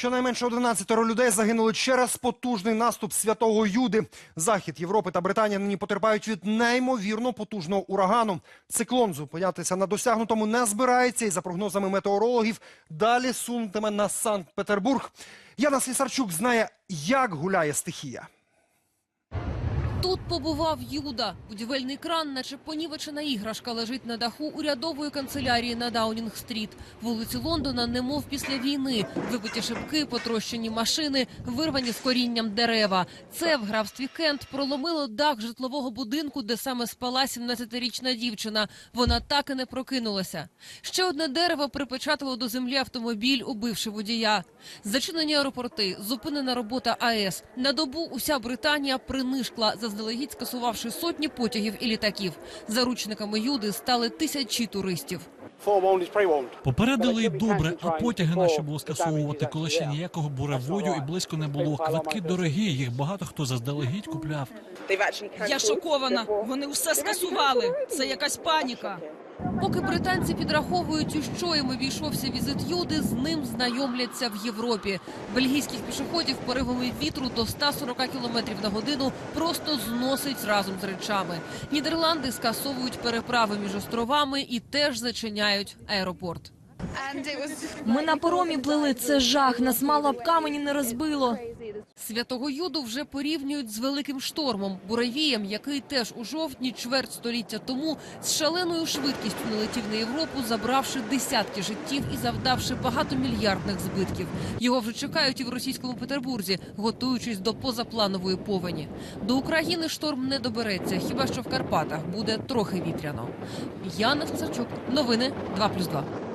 Щонайменше 11 людей загинули через потужний наступ святого Юди. Захід Європи та Британія нині потерпають від неймовірно потужного урагану. Циклон зупинятися на досягнутому не збирається і, за прогнозами метеорологів, далі сунутиме на Санкт-Петербург. Яна Слісарчук знає, як гуляє стихія. Тут побував Юда. Будівельний кран, наче понівечена іграшка, лежить на даху урядової канцелярії на Даунінг-стріт. Вулиці Лондона, немов після війни. Вибиті шибки, потрощені машини, вирвані з корінням дерева. Це в графстві Кент проломило дах житлового будинку, де саме спала 17-річна дівчина. Вона так і не прокинулася. Ще одне дерево припечатало до землі автомобіль, убивши водія. Зачинені аеропорти, зупинена робота АЕС. На добу уся Британія принишкла, заздалегідь скасувавши сотні потягів і літаків. Заручниками Юди стали тисячі туристів. Попередили і добре, а потяги наші було скасовувати, коли ще ніякого буревою і близько не було. Квитки дорогі, їх багато хто заздалегідь купляв. Я шокована. Вони все скасували. Це якась паніка. Поки британці підраховують, у що їм обійшовся візит Юди, з ним знайомляться в Європі. Бельгійських пішоходів поривами вітру до 140 км на годину просто зносить разом з речами. Нідерланди скасовують переправи між островами і теж зачиняють аеропорт. Ми на паромі плили. Це жах. Нас мало б камені не розбило. Святого Юду вже порівнюють з великим штормом, буревієм, який теж у жовтні чверть століття тому з шаленою швидкістю налетів на Європу, забравши десятки життів і завдавши багатомільярдних збитків. Його вже чекають і в російському Петербурзі, готуючись до позапланової повені. До України шторм не добереться, хіба що в Карпатах буде трохи вітряно. Яна Царчук, новини 2+,2.